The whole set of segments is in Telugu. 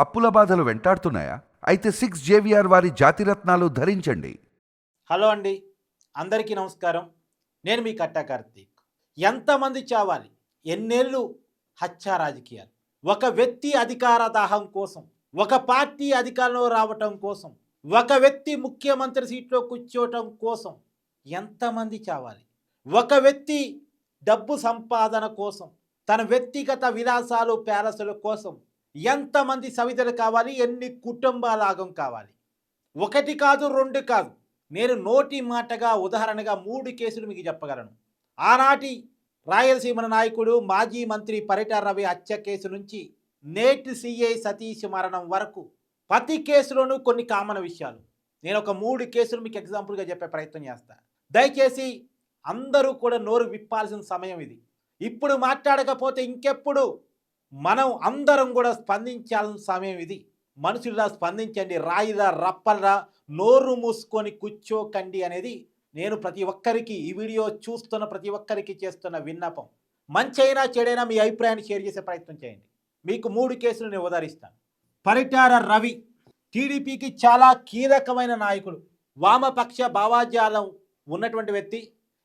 అప్పుల బాధలు వెంటాడుతున్నాయా? అయితే సిక్స్ జేవిఆర్ వారి జాతిరత్నాలు ధరించండి. హలో అండి. అందరికీ నమస్కారం. నేను మీ కట్టా కార్తీక్. ఎంతమంది చావాలి? ఎన్నేళ్ళు హత్యా రాజకీయాలు. ఒక వ్యక్తి అధికార దాహం కోసం ఒక పార్టీ అధికారంలో రావటం కోసం ఒక వ్యక్తి ముఖ్యమంత్రి సీట్లో కూర్చోవటం కోసం ఎంతమంది చావాలి? ఒక వ్యక్తి డబ్బు సంపాదన కోసం తన వ్యక్తిగత విలాసాలు ప్యాలెస్ల కోసం ఎంతమంది సవితలు కావాలి? ఎన్ని కుటుంబాలాగం కావాలి? ఒకటి కాదు రెండు కాదు. నేను నోటి మాటగా ఉదాహరణగా మూడు కేసులు మీకు చెప్పగలను. ఆనాటి రాయలసీమ నాయకుడు మాజీ మంత్రి పరిటాల రవి హత్య కేసు నుంచి నేటి సిఐ సతీష్ మరణం వరకు ప్రతి కేసులోనూ కొన్ని కామన్ విషయాలు. నేను ఒక మూడు కేసులు మీకు ఎగ్జాంపుల్గా చెప్పే ప్రయత్నం చేస్తా. దయచేసి అందరూ కూడా నోరు విప్పాల్సిన సమయం ఇది. ఇప్పుడు మాట్లాడకపోతే ఇంకెప్పుడు మనం అందరం కూడా స్పందించాల్సిన సమయం ఇది. మనుషుల్లా స్పందించండి. రాయిలా రప్పలరా నోరు మూసుకొని కూర్చోకండి అనేది నేను ప్రతి ఒక్కరికి ఈ వీడియో చూస్తున్న ప్రతి ఒక్కరికి చేస్తున్న విన్నపం. మంచైనా చెడైనా మీ అభిప్రాయాన్ని షేర్ చేసే ప్రయత్నం చేయండి. మీకు మూడు కేసులు నేను ఉదాహరిస్తాను. పరిటార రవి టీడీపీకి చాలా కీలకమైన నాయకుడు. వామపక్ష భావాజాలం ఉన్నటువంటి వ్యక్తి.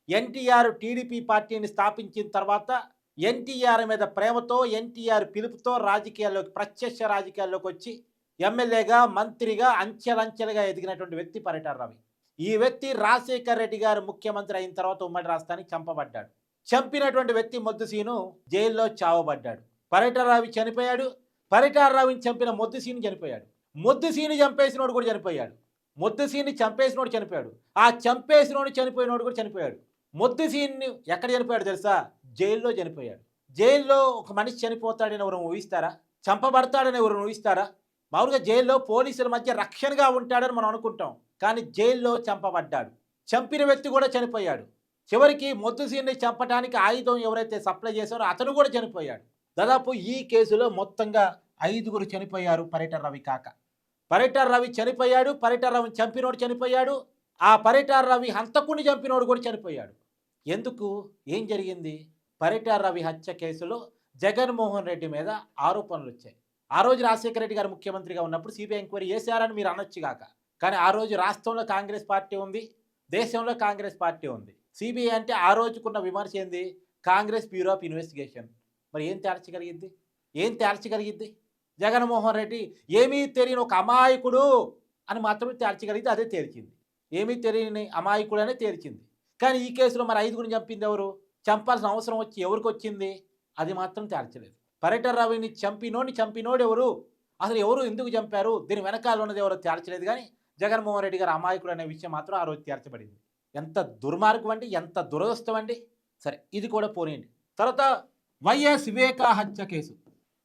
ఎన్టీఆర్ టీడీపీ పార్టీని స్థాపించిన తర్వాత ఎన్టీఆర్ మీద ప్రేమతో ఎన్టీఆర్ పిలుపుతో రాజకీయాల్లోకి ప్రత్యక్ష రాజకీయాల్లోకి వచ్చి ఎమ్మెల్యేగా మంత్రిగా అంచెలంచెలుగా ఎదిగినటువంటి వ్యక్తి పరిటార రవి. ఈ వ్యక్తి రాజశేఖర్ రెడ్డి గారు ముఖ్యమంత్రి అయిన తర్వాత ఉమ్మడి రాష్ట్రానికి చంపబడ్డాడు. చంపినటువంటి వ్యక్తి మొద్దుసీను జైల్లో చావబడ్డాడు. పరిటారావి చనిపోయాడు. పరిటార రవిని చంపిన మొద్దుసీని చనిపోయాడు. మొద్దుసీని చంపేసినోడు కూడా చనిపోయాడు. మొద్దుసీని చంపేసినోడు చనిపోయాడు. ఆ చంపేసినోడు చనిపోయినోడు కూడా చనిపోయాడు. మొద్దుసీన్ని ఎక్కడ చనిపోయాడు తెలుసా? జైల్లో చనిపోయాడు. జైల్లో ఒక మనిషి చనిపోతాడని ఎవరు ఊహిస్తారా? చంపబడతాడని ఎవరు ఊహిస్తారా? మామూలుగా జైల్లో పోలీసుల మధ్య రక్షణగా ఉంటాడని మనం అనుకుంటాం. కానీ జైల్లో చంపబడ్డాడు. చంపిన వ్యక్తి కూడా చనిపోయాడు. చివరికి మొద్దుసీన్ని చంపడానికి ఆయుధం ఎవరైతే సప్లై చేశారో అతను కూడా చనిపోయాడు. దాదాపు ఈ కేసులో మొత్తంగా ఐదుగురు చనిపోయారు పరిటార రవి కాక. పర్యటన రవి చనిపోయాడు పర్యటన రవిని చంపినోడు చనిపోయాడు ఆ పర్యటన రవి హంతకుని చంపినోడు కూడా చనిపోయాడు. ఎందుకు? ఏం జరిగింది? పరిటార రవి హత్య కేసులో జగన్మోహన్ రెడ్డి మీద ఆరోపణలు వచ్చాయి ఆ రోజు రాజశేఖర రెడ్డి గారు ముఖ్యమంత్రిగా ఉన్నప్పుడు సిబిఐ ఎంక్వైరీ చేశారని మీరు అనొచ్చు కాక. కానీ ఆ రోజు రాష్ట్రంలో కాంగ్రెస్ పార్టీ ఉంది దేశంలో కాంగ్రెస్ పార్టీ ఉంది. సిబిఐ అంటే ఆ రోజుకున్న విమర్శ ఏంది? Congress bureau of investigation. మరి ఏం తేల్చగలిగింది ఏం తేల్చగలిగింది జగన్మోహన్ రెడ్డి ఏమీ తెలియని ఒక అమాయకుడు అని మాత్రమే తేల్చగలిగితే అదే తేల్చింది. ఏమీ తెలియని అమాయకుడు అనే తేల్చింది. కానీ ఈ కేసులో మరి ఐదుగురిని చంపింది ఎవరు? చంపాల్సిన అవసరం వచ్చి ఎవరికి వచ్చింది? అది మాత్రం తేల్చలేదు. పర్యటన రవిని చంపినోని చంపినోడు ఎవరు? అసలు ఎవరు ఎందుకు చంపారు? దీని వెనకాల ఉన్నది ఎవరో తేల్చలేదు కానీ జగన్మోహన్ రెడ్డి గారు అమాయకుడు అనే విషయం మాత్రం ఆ రోజు తేల్చబడింది. ఎంత దుర్మార్గం అండి ఎంత దురదృష్టం అండి. సరే ఇది కూడా పోనీయండి. తర్వాత వైఎస్ వివేకా హత్య కేసు.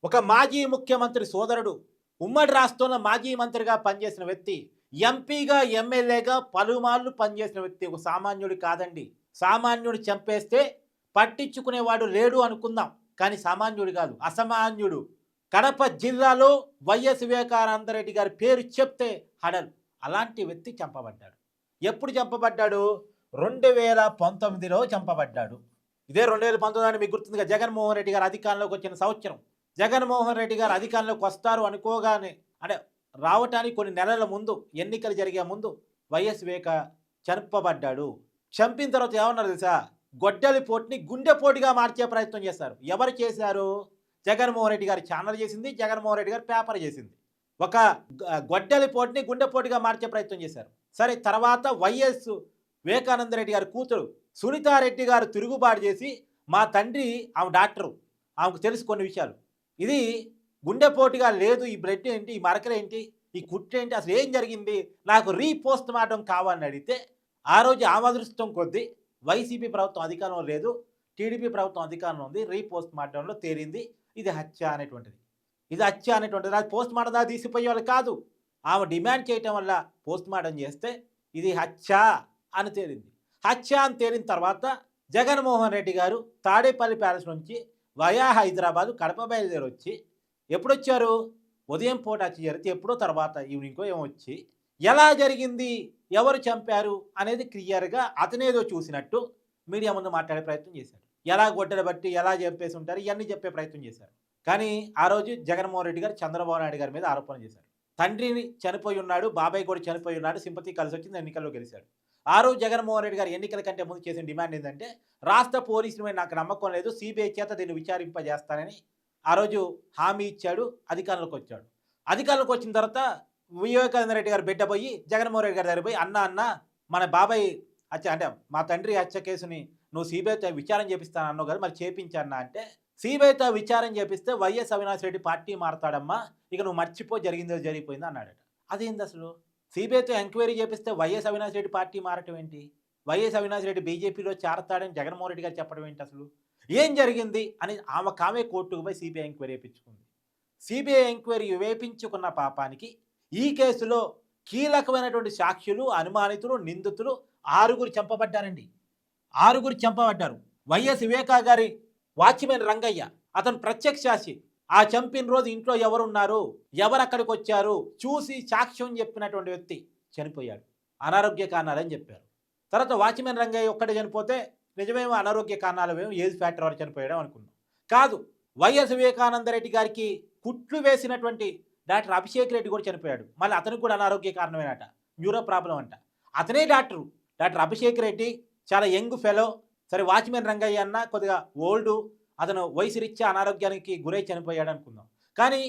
ఒక మాజీ ముఖ్యమంత్రి సోదరుడు ఉమ్మడి రాష్ట్రంలో మాజీ మంత్రిగా పనిచేసిన వ్యక్తి ఎంపీగా ఎమ్మెల్యేగా పలుమార్లు పనిచేసిన వ్యక్తి ఒక సామాన్యుడు కాదండి. సామాన్యుడు చంపేస్తే పట్టించుకునేవాడు లేడు అనుకుందాం కానీ సామాన్యుడు కాదు అసామాన్యుడు. కడప జిల్లాలో వైఎస్ వివేకానందరెడ్డి గారి పేరు చెప్తే హడల్. అలాంటి వ్యక్తి చంపబడ్డాడు. ఎప్పుడు చంపబడ్డాడు? రెండు వేల పంతొమ్మిదిలో చంపబడ్డాడు. ఇదే రెండు వేల పంతొమ్మిది మీకు గుర్తుందిగా? జగన్మోహన్ రెడ్డి గారు అధికారంలోకి వచ్చిన సంవత్సరం. జగన్మోహన్ రెడ్డి గారు అధికారంలోకి వస్తారు అనుకోగానే అంటే రావటానికి కొన్ని నెలల ముందు ఎన్నికలు జరిగే ముందు వైఎస్ వివేక చంపబడ్డాడు. చంపిన తర్వాత ఏమన్నారు తెలుసా? గొడ్డలి పోటీని గుండెపోటుగా మార్చే ప్రయత్నం చేశారు. ఎవరు చేశారు? జగన్మోహన్ రెడ్డి గారు ఛానల్ చేసింది జగన్మోహన్ రెడ్డి గారు పేపర్ చేసింది. ఒక గొడ్డలి పోటీని గుండెపోటుగా మార్చే ప్రయత్నం చేశారు. సరే తర్వాత వైఎస్ వివేకానంద రెడ్డి గారి కూతురు సునీతారెడ్డి గారు తిరుగుబాటు చేసి మా తండ్రి ఆమె డాక్టరు ఆమెకు తెలుసు కొన్ని విషయాలు. ఇది గుండెపోటుగా లేదు ఈ బ్లడ్ ఏంటి ఈ మరకలు ఏంటి ఈ కుట్టేంటి అసలు ఏం జరిగింది నాకు రీపోస్ట్ మార్టం కావాలని అడిగితే ఆ రోజు ఆమదృష్టం కొద్దీ వైసీపీ ప్రభుత్వం అధికారం లేదు టీడీపీ ప్రభుత్వం అధికారంలో ఉంది రీపోస్ట్ మార్టంలో తేలింది ఇది హత్య అనేటువంటిది. ఇది హత్య అనేటువంటిది. అది పోస్ట్ మార్టం దాకా తీసిపోయేవాళ్ళు కాదు. ఆమె డిమాండ్ చేయటం వల్ల పోస్ట్ మార్టం చేస్తే ఇది హత్య అని తేలింది. హత్య అని తేలిన తర్వాత జగన్మోహన్ రెడ్డి గారు తాడేపల్లి ప్యాలెస్ నుంచి వయా హైదరాబాదు కడప బయలుదేరి వచ్చి ఎప్పుడొచ్చారు? ఉదయం పూట వచ్చి జరిగితే ఎప్పుడో తర్వాత ఈవినింగ్కో ఏమో వచ్చి ఎలా జరిగింది? ఎవరు చంపారు? అనేది క్లియర్గా అతనేదో చూసినట్టు మీడియా ముందు మాట్లాడే ప్రయత్నం చేశారు ఎలా గొడ్డలు బట్టి ఎలా చెప్పేసి ఉంటారు? ఇవన్నీ చెప్పే ప్రయత్నం చేశారు. కానీ ఆ రోజు జగన్మోహన్ రెడ్డి గారు చంద్రబాబు నాయుడు గారి మీద ఆరోపణ చేశారు. తండ్రిని చనిపోయి ఉన్నాడు బాబాయ్ కూడా చనిపోయి ఉన్నాడు సింపతి కలిసి వచ్చింది ఎన్నికల్లో గెలిచాడు. ఆ రోజు జగన్మోహన్ రెడ్డి గారు ఎన్నికల కంటే ముందు చేసిన డిమాండ్ ఏంటంటే రాష్ట్ర పోలీసుల మీద నాకు నమ్మకం లేదు సిబిఐ చేత దీన్ని విచారింపజేస్తానని ఆ రోజు హామీ ఇచ్చాడు అధికారంలోకి వచ్చాడు. అధికారంలోకి వచ్చిన తర్వాత వివేకానంద రెడ్డి గారు బిడ్డ పోయి జగన్మోహన్ రెడ్డి గారి దగ్గర పోయి అన్న అన్న మన బాబాయ్ హత్య అంటే మా తండ్రి హత్య కేసుని నువ్వు సిబిఐతో విచారం చేపిస్తాను అన్నావు కదా మరి చేపించన్నా అంటే సిబిఐతో విచారం చేపిస్తే వైఎస్ అవినాష్ రెడ్డి పార్టీ మారతాడమ్మా ఇక నువ్వు మర్చిపో జరిగిందో జరిగిపోయింది అన్నాడట. అదేంది అసలు? సిబిఐతో ఎంక్వైరీ చేపిస్తే వైఎస్ అవినాష్ రెడ్డి పార్టీ మారటం ఏంటి? వైఎస్ అవినాష్ రెడ్డి బీజేపీలో చేరతాడని జగన్మోహన్ రెడ్డి గారు చెప్పడం ఏంటి అసలు? ఏం జరిగింది అని ఆమె కామే కోర్టుకు పోయి సిబిఐ ఎంక్వైరీ వేయించుకుంది సిబిఐ ఎంక్వైరీ వేపించుకున్న పాపానికి ఈ కేసులో కీలకమైనటువంటి సాక్షులు అనుమానితులు నిందితులు ఆరుగురు చంపబడ్డారండి. ఆరుగురు చంపబడ్డారు. వైఎస్ వివేకా గారి వాచ్మెన్ రంగయ్య అతను ప్రత్యక్ష సాక్షి ఆ చంపిన రోజు ఇంట్లో ఎవరున్నారు ఎవరు అక్కడికి వచ్చారు చూసి సాక్ష్యం చెప్పినటువంటి వ్యక్తి చనిపోయాడు. అనారోగ్య కారణాలని చెప్పారు. తర్వాత వాచ్మెన్ రంగయ్య ఒక్కడే చనిపోతే నిజమేమో అనారోగ్య కారణాలమేమో ఏజ్ ఫ్యాక్టర్ వారు చనిపోయాడు అనుకున్నాం. కాదు వైఎస్ వివేకానంద రెడ్డి గారికి కుట్లు వేసినటువంటి డాక్టర్ అభిషేక్ రెడ్డి కూడా చనిపోయాడు. మళ్ళీ అతనికి కూడా అనారోగ్య కారణమేనట. న్యూరో ప్రాబ్లం అంట. అతనే డాక్టరు. డాక్టర్ అభిషేక్ రెడ్డి చాలా యంగ్ ఫెలో. సరే వాచ్మెన్ రంగయ్య అన్న కొద్దిగా ఓల్డ్. అతను వయసు రీత్యా అనారోగ్యానికి గురై చనిపోయాడు అనుకుందాం. కానీ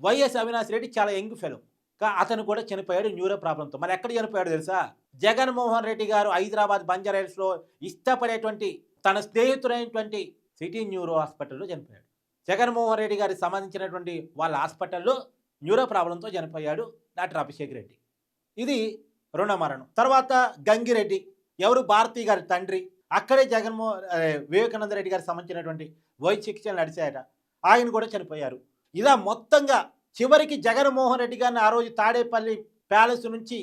వైఎస్ అవినాష్ రెడ్డి చాలా యంగ్ ఫెలో. కా అతను కూడా చనిపోయాడు న్యూరో ప్రాబ్లంతో మరి ఎక్కడ చనిపోయాడు తెలుసా? జగన్మోహన్ రెడ్డి గారు హైదరాబాద్ బంజారాహిల్స్లో ఇష్టపడేటువంటి తన స్నేహితుడైనటువంటి సిటీ న్యూరో హాస్పిటల్లో చనిపోయాడు. జగన్మోహన్ రెడ్డి గారికి సంబంధించినటువంటి వాళ్ళ హాస్పిటల్లో న్యూరో ప్రాబ్లంతో చనిపోయాడు డాక్టర్ అభిషేక్ రెడ్డి. ఇది రెండో మరణం. తర్వాత గంగిరెడ్డి ఎవరు? భారతీ గారి తండ్రి. అక్కడే జగన్మోహన్ వివేకానంద రెడ్డి గారికి సంబంధించినటువంటి వైద్య చికిత్సలు నడిచాయట. ఆయన కూడా చనిపోయారు. ఇలా మొత్తంగా చివరికి జగన్మోహన్ రెడ్డి గారిని ఆ రోజు తాడేపల్లి ప్యాలెస్ నుంచి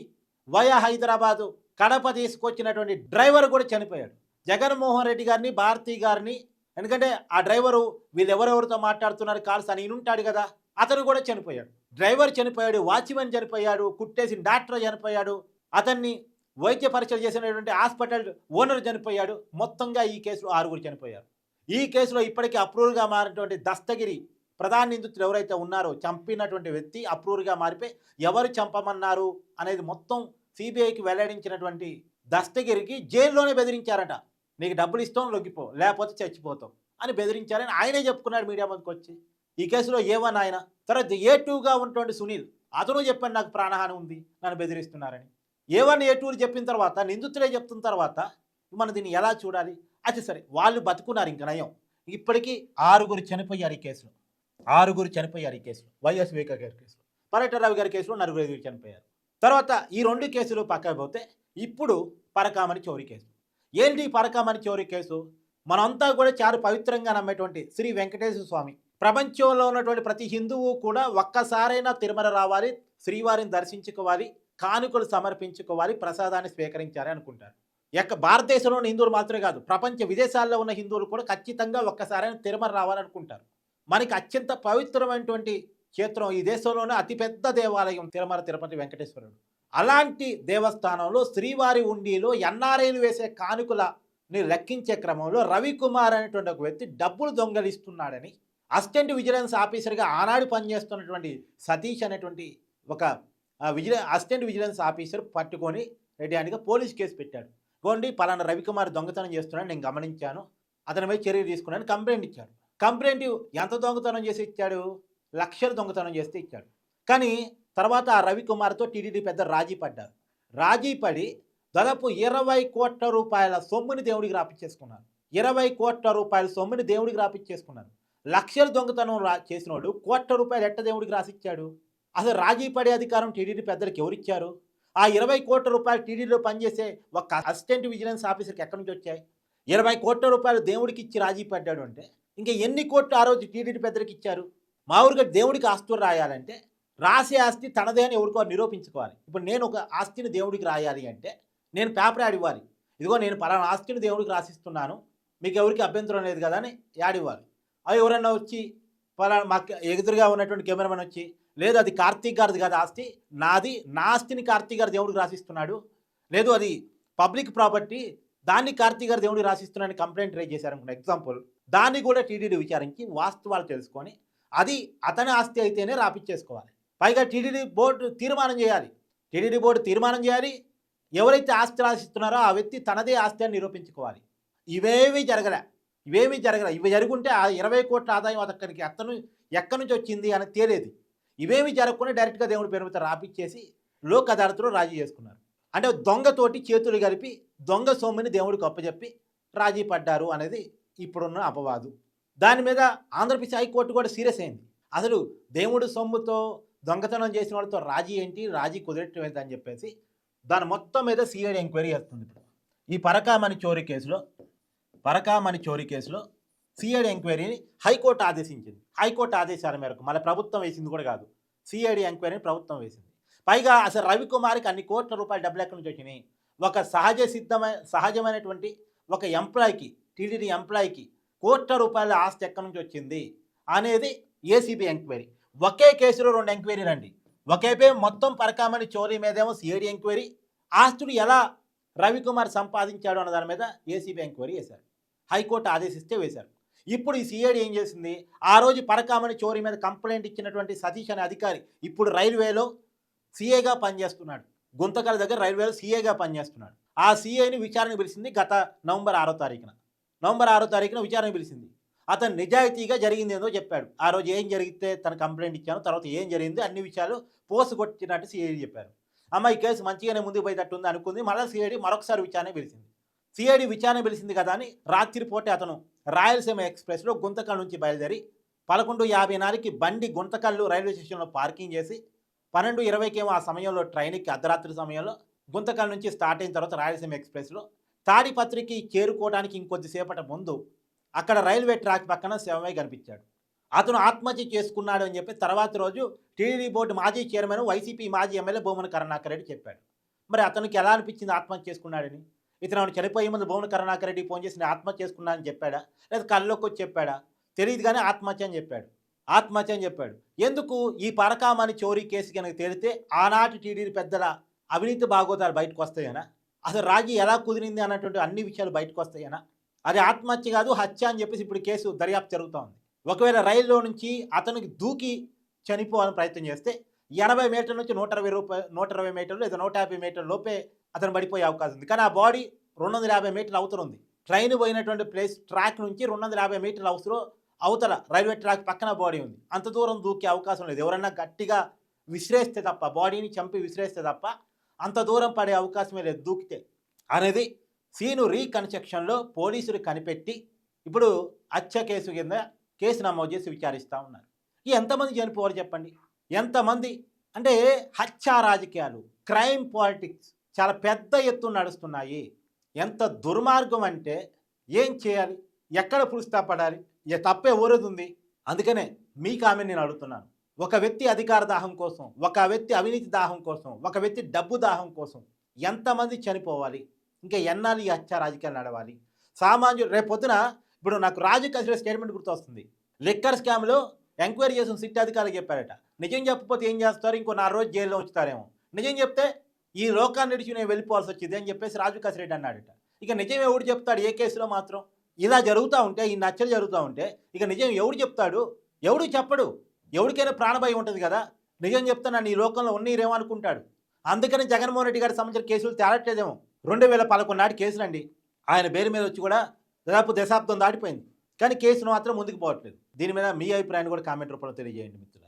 వయా హైదరాబాదు కడప తీసుకొచ్చినటువంటి డ్రైవర్ కూడా చనిపోయాడు. జగన్మోహన్ రెడ్డి గారిని భారతీ గారిని ఎందుకంటే ఆ డ్రైవరు వీళ్ళు ఎవరెవరితో మాట్లాడుతున్నారు? కాల్స్ అని ఉంటాడు కదా. అతను కూడా చనిపోయాడు. డ్రైవర్ చనిపోయాడు వాచ్మెన్ చనిపోయాడు కుట్టేసిన డాక్టర్ చనిపోయాడు అతన్ని వైద్య పరీక్షలు చేసినటువంటి హాస్పిటల్ ఓనర్ చనిపోయాడు. మొత్తంగా ఈ కేసులో ఆరుగురు చనిపోయారు. ఈ కేసులో ఇప్పటికీ అప్రూవ్గా మారినటువంటి దస్తగిరి ప్రధాన నిందితులు ఎవరైతే ఉన్నారో చంపినటువంటి వ్యక్తి అప్రూవ్గా మారిపోయి ఎవరు చంపమన్నారు అనేది మొత్తం సిబిఐకి వెల్లడించినటువంటి దస్తగిరికి జైల్లోనే బెదిరించారట. నీకు డబ్బులు ఇస్తాం లొంగిపో లేకపోతే చచ్చిపోతాం అని బెదిరించారని ఆయనే చెప్పుకున్నాడు మీడియా ముందుకు వచ్చి ఈ కేసులో ఏ వన్ ఆయన తర్వాత ఏ టూగా ఉన్నటువంటి సునీల్ అతను చెప్పాను నాకు ప్రాణహాని ఉంది నన్ను బెదిరిస్తున్నారని. ఏ వన్ ఏ టూలు చెప్పిన తర్వాత నిందితులే చెప్తున్న తర్వాత మనం దీన్ని ఎలా చూడాలి? అది సరే వాళ్ళు బతుకున్నారు ఇంక నయం. ఇప్పటికీ ఆరుగురు చనిపోయారు ఈ కేసులో. ఆరుగురు చనిపోయారు ఈ కేసులో. వైఎస్ వివేకా గారి కేసులో. పర్యటన రవి గారి కేసులో నలుగురు చనిపోయారు. తర్వాత ఈ రెండు కేసులు పక్కకపోతే ఇప్పుడు పరకామణి చోరీ కేసు. ఏంటి పరకామణి చోరీ కేసు? మనంతా కూడా చాలా పవిత్రంగా నమ్మేటువంటి శ్రీ వెంకటేశ్వర స్వామి ప్రపంచంలో ఉన్నటువంటి ప్రతి హిందువు కూడా ఒక్కసారైనా తిరుమల రావాలి శ్రీవారిని దర్శించుకోవాలి కానుకలు సమర్పించుకోవాలి ప్రసాదాన్ని స్వీకరించాలి అనుకుంటారు. ఎక్క భారతదేశంలో ఉన్న హిందువులు మాత్రమే కాదు ప్రపంచ విదేశాల్లో ఉన్న హిందువులు కూడా ఖచ్చితంగా ఒక్కసారైనా తిరుమల రావాలనుకుంటారు. మనకి అత్యంత పవిత్రమైనటువంటి క్షేత్రం ఈ దేశంలోనే అతిపెద్ద దేవాలయం తిరుమల తిరుపతి వెంకటేశ్వరుడు. అలాంటి దేవస్థానంలో శ్రీవారి ఉండిలో ఎన్ఆర్ఐలు వేసే కానుకలని లెక్కించే క్రమంలో రవికుమార్ అనేటువంటి ఒక వ్యక్తి డబ్బులు దొంగలిస్తున్నాడని అసిస్టెంట్ విజిలెన్స్ ఆఫీసర్గా ఆనాడు పనిచేస్తున్నటువంటి సతీష్ అనేటువంటి ఒక విజిలె అసిస్టెంట్ విజిలెన్స్ ఆఫీసర్ పట్టుకొని రెడీ అనిగా పోలీస్ కేసు పెట్టాడు. గోండి పలానా రవికుమార్ దొంగతనం చేస్తున్నాడు నేను గమనించాను. అతని మీద చర్య తీసుకున్నాను కంప్లైంట్ ఇచ్చాడు. కంప్లైంట్ ఎంత దొంగతనం చేసి ఇచ్చాడు? లక్షలు దొంగతనం చేస్తే ఇచ్చాడు. కానీ తర్వాత ఆ రవికుమార్తో టీడీడీ పెద్ద రాజీ పడ్డారు రాజీ పడి దాదాపు ఇరవై కోట్ల రూపాయల సొమ్ముని దేవుడికి రాపిచ్చేసుకున్నారు ఇరవై కోట్ల రూపాయల సొమ్ముని దేవుడికి రాపిచ్చేసుకున్నారు లక్షల దొంగతనం రా చేసినోడు కోట్ల రూపాయలు ఎట్ట దేవుడికి రాసిచ్చాడు? అసలు రాజీ పడే అధికారం టీడీడీ పెద్దలకు ఎవరిచ్చారు? ఆ ఇరవై కోట్ల రూపాయలు టీడీడీలో పనిచేసే ఒక అసిస్టెంట్ విజిలెన్స్ ఆఫీసర్కి ఎక్కడి నుంచి వచ్చాయి? ఇరవై కోట్ల రూపాయలు దేవుడికి ఇచ్చి రాజీ పడ్డాడు అంటే ఇంకా ఎన్ని కోట్లు ఆ రోజు టీడీడీ పెద్దలకు ఇచ్చారు? మా ఊరిగా దేవుడికి ఆస్తులు రాయాలంటే రాసే ఆస్తి తనదే అని ఎవరికో నిరూపించుకోవాలి. ఇప్పుడు నేను ఒక ఆస్తిని దేవుడికి రాయాలి అంటే నేను పేపర్ యాడ్ ఇవ్వాలి. ఇదిగో నేను పలానా ఆస్తిని దేవుడికి రాసిస్తున్నాను. మీకు ఎవరికి అభ్యంతరం లేదు కదా అని యాడ్ ఇవ్వాలి. అవి ఎవరైనా వచ్చి పలానా మాకు ఎదురుగా ఉన్నటువంటి కెమెరామెన్ వచ్చి లేదు అది కార్తీక్ గారిది కాదు ఆస్తి నాది నా ఆస్తిని కార్తీక్ గారు దేవుడికి రాసిస్తున్నాడు. లేదు అది పబ్లిక్ ప్రాపర్టీ దాన్ని కార్తీక్ గారు దేవుడికి రాసిస్తున్నాడని కంప్లైంట్ రేజ్ చేశారనుకున్న ఎగ్జాంపుల్ దాన్ని కూడా టీడీడీ విచారించి వాస్తవాలు తెలుసుకొని అది అతని ఆస్తి అయితేనే రాపిచ్చేసుకోవాలి. పైగా టీడీడీ బోర్డు తీర్మానం చేయాలి. టీడీడీ బోర్డు తీర్మానం చేయాలి. ఎవరైతే ఆస్తి రాసిస్తున్నారో ఆ వ్యక్తి తనదే ఆస్తి అని నిరూపించుకోవాలి. ఇవేవి జరగలే. ఇవేమీ జరగలే. ఇవి జరుగుంటే ఆ ఇరవై కోట్ల ఆదాయం అతనికి అతను ఎక్కడి నుంచి వచ్చింది అని తేలేది. ఇవేమీ జరగకుండా డైరెక్ట్గా దేవుడి పేరు మీద రాపిచ్చేసి లోక్ అదాలత్లో రాజీ చేసుకున్నారు. అంటే దొంగతోటి చేతులు కలిపి దొంగ సొమ్ముని దేవుడికి అప్పచెప్పి రాజీ పడ్డారు అనేది ఇప్పుడున్న అపవాదు. దాని మీద ఆంధ్రప్రదేశ్ హైకోర్టు కూడా సీరియస్ అయింది. అసలు దేవుడు సొమ్ముతో దొంగతనం చేసిన వాళ్ళతో రాజీ ఏంటి రాజీ కుదిరటం ఏంటి అని చెప్పేసి దాని మొత్తం మీద సిఐడి ఎంక్వైరీ చేస్తుంది ఇప్పుడు. ఈ పరకామణి చోరీ కేసులో పరకామణి చోరీ కేసులో సిఐడి ఎంక్వైరీని హైకోర్టు ఆదేశించింది. హైకోర్టు ఆదేశాల మేరకు మళ్ళీ ప్రభుత్వం వేసింది కూడా కాదు. సిఐడి ఎంక్వైరీని ప్రభుత్వం వేసింది. పైగా అసలు రవికుమార్కి అన్ని కోట్ల రూపాయల డబ్బులు ఎక్కడి నుంచి వచ్చినాయి? ఒక సహజ సిద్ధమైన సహజమైనటువంటి ఒక ఎంప్లాయ్కి టీడీడీ ఎంప్లాయ్కి కోట్ల రూపాయల ఆస్తి ఎక్కడి నుంచి వచ్చింది అనేది ఏసీబీ ఎంక్వైరీ. ఒకే కేసులో రెండు ఎంక్వైరీలు అండి ఒకేపే మొత్తం పరకామణి చోరీ మీదేమో సిఐడి ఎంక్వైరీ. ఆస్తులు ఎలా రవికుమార్ సంపాదించాడు అన్న దాని మీద ఏసీబీ ఎంక్వైరీ చేశారు. హైకోర్టు ఆదేశిస్తే వేశారు. ఇప్పుడు ఈ సిఐడి ఏం చేసింది? ఆ రోజు పరకామణి చోరీ మీద కంప్లైంట్ ఇచ్చినటువంటి సతీష్ అనే అధికారి ఇప్పుడు రైల్వేలో సీఏగా పనిచేస్తున్నాడు. గుంతకల దగ్గర రైల్వేలో సీఏగా పనిచేస్తున్నాడు. ఆ సీఏని విచారణ పిలిచింది గత నవంబర్ ఆరో తారీఖున. నవంబర్ ఆరో తారీఖున విచారణ పిలిచింది. అతను నిజాయితీగా జరిగింది ఏదో చెప్పాడు. ఆ రోజు ఏం జరిగితే తన కంప్లైంట్ ఇచ్చాను తర్వాత ఏం జరిగింది అన్ని విషయాలు పోసుకొట్టినట్టు కొట్టినట్టు చెప్పారు. అమ్మ ఈ కేసు మంచిగానే ముందుకు పోయేటట్టుంది అనుకుంది. మళ్ళీ సీఐడి మరొకసారి విచారణ పిలిచింది. సిఐడి విచారణ పిలిచింది కదా అని రాత్రిపూటే అతను రాయలసీమ ఎక్స్ప్రెస్లో గుంతకల్ నుంచి బయలుదేరి పదకొండు యాభై నాలుగుకి బండి గుంతకల్లు రైల్వే స్టేషన్లో పార్కింగ్ చేసి పన్నెండు ఇరవైకేమో ఆ సమయంలో ట్రైన్కి అర్ధరాత్రి సమయంలో గుంతకల్ నుంచి స్టార్ట్ అయిన తర్వాత రాయలసీమ ఎక్స్ప్రెస్లో తాడిపత్రికి చేరుకోవడానికి ఇంకొద్దిసేపటి ముందు అక్కడ రైల్వే ట్రాక్ పక్కన శవమై కనిపించాడు. అతను ఆత్మహత్య చేసుకున్నాడు అని చెప్పి తర్వాత రోజు టీడీ బోర్డు మాజీ చైర్మన్ వైసీపీ మాజీ ఎమ్మెల్యే భూమన కరుణాకర్ రెడ్డి చెప్పాడు. మరి అతనికి ఎలా అనిపించింది ఆత్మహత్య చేసుకున్నాడని? ఇతను చనిపోయే ముందు భువన కరుణాకర్ రెడ్డి ఫోన్ చేసి నేను ఆత్మహత్య చేసుకున్నా అని చెప్పాడా? లేదా కళ్ళలోకి వచ్చి చెప్పాడా? తెలియదు కానీ ఆత్మహత్య అని చెప్పాడు. ఆత్మహత్య అని చెప్పాడు. ఎందుకు? ఈ పరకామని చోరీ కేసు కనుక తేలితే ఆనాటి టీడీ పెద్దల అవినీతి భాగోతాలు బయటకు వస్తాయనా? అసలు రాజీ ఎలా కుదిరింది అన్నటువంటి అన్ని విషయాలు బయటకు వస్తాయనా? అది ఆత్మహత్య కాదు హత్య అని చెప్పేసి ఇప్పుడు కేసు దర్యాప్తు జరుగుతూ ఉంది. ఒకవేళ రైల్లో నుంచి అతనికి దూకి చనిపోవాలని ప్రయత్నం చేస్తే ఎనభై మీటర్ల నుంచి నూట ఇరవై రూపాయ నూట ఇరవై మీటర్లు లేదా నూట యాభై మీటర్ల లోపే అతను పడిపోయే అవకాశం ఉంది. కానీ ఆ బాడీ రెండు వందల యాభై మీటర్లు అవతల ఉంది. ట్రైన్ పోయినటువంటి ప్లేస్ ట్రాక్ నుంచి రెండు వందల యాభై మీటర్ల అవసరం అవతల రైల్వే ట్రాక్ పక్కన బాడీ ఉంది. అంత దూరం దూకే అవకాశం లేదు. ఎవరన్నా గట్టిగా విసిరేస్తే తప్ప బాడీని చంపి విసిరేస్తే తప్ప అంత దూరం పడే అవకాశమే లేదు దూకితే. అనేది సీను రీకన్స్ట్రక్షన్లో పోలీసులు కనిపెట్టి ఇప్పుడు హత్య కేసు కింద కేసు నమోదు చేసి విచారిస్తూ ఉన్నారు. ఎంతమంది చనిపోవారు చెప్పండి. ఎంతమంది అంటే హత్య రాజకీయాలు క్రైమ్ పాలిటిక్స్ చాలా పెద్ద ఎత్తున నడుస్తున్నాయి. ఎంత దుర్మార్గం అంటే ఏం చేయాలి? ఎక్కడ పురుస్తాపడాలి ఏ తప్పే ఊరేది ఉంది అందుకనే మీ కామెంట్ నేను అడుగుతున్నాను. ఒక వ్యక్తి అధికార దాహం కోసం ఒక వ్యక్తి అవినీతి దాహం కోసం ఒక వ్యక్తి డబ్బు దాహం కోసం ఎంతమంది చనిపోవాలి? ఇంకా ఎన్నాళ్ళు ఈ హత్య రాజకీయాలు నడవాలి? సామాన్యుడు రేపు పొద్దున ఇప్పుడు నాకు రాజు కసిరే స్టేట్మెంట్ గుర్తొస్తుంది. లిక్కర్ స్కామ్లో ఎంక్వైరీ చేసిన సిట్ అధికారులు చెప్పారట. నిజం చెప్పకపోతే ఏం చేస్తారు? ఇంకో నాలుగు రోజు జైల్లో ఉంచుతారేమో. నిజం చెప్తే ఈ లోకాన్ని విడిచి నేను వెళ్ళిపోవాల్సి వచ్చింది అని చెప్పేసి రాజు కసిరెడ్డి అన్నాడట. ఇక నిజం ఎవడు చెప్తాడు? ఏ కేసులో మాత్రం? ఇలా జరుగుతూ ఉంటే ఈ నచ్చలు జరుగుతూ ఉంటే ఇక నిజం ఎవడు చెప్తాడు? ఎవడు చెప్పడు. ఎవరికైనా ప్రాణభయం ఉంటుంది కదా? నిజం చెప్తే నన్ను ఈ లోకంలో ఉన్నీరేమనుకుంటాడు అందుకని జగన్మోహన్ రెడ్డి గారికి సంబంధించిన కేసులు తేలట్లేదేమో. రెండు వేల పదకొండు నాటి కేసులండి. ఆయన పేరు మీద వచ్చి కూడా దాదాపు దశాబ్దం దాటిపోయింది. కానీ కేసును మాత్రం ముందుకు పోవట్లేదు. దీని మీద మీ అభిప్రాయాన్ని కూడా కామెంట్ రూపంలో తెలియజేయండి మిత్రులు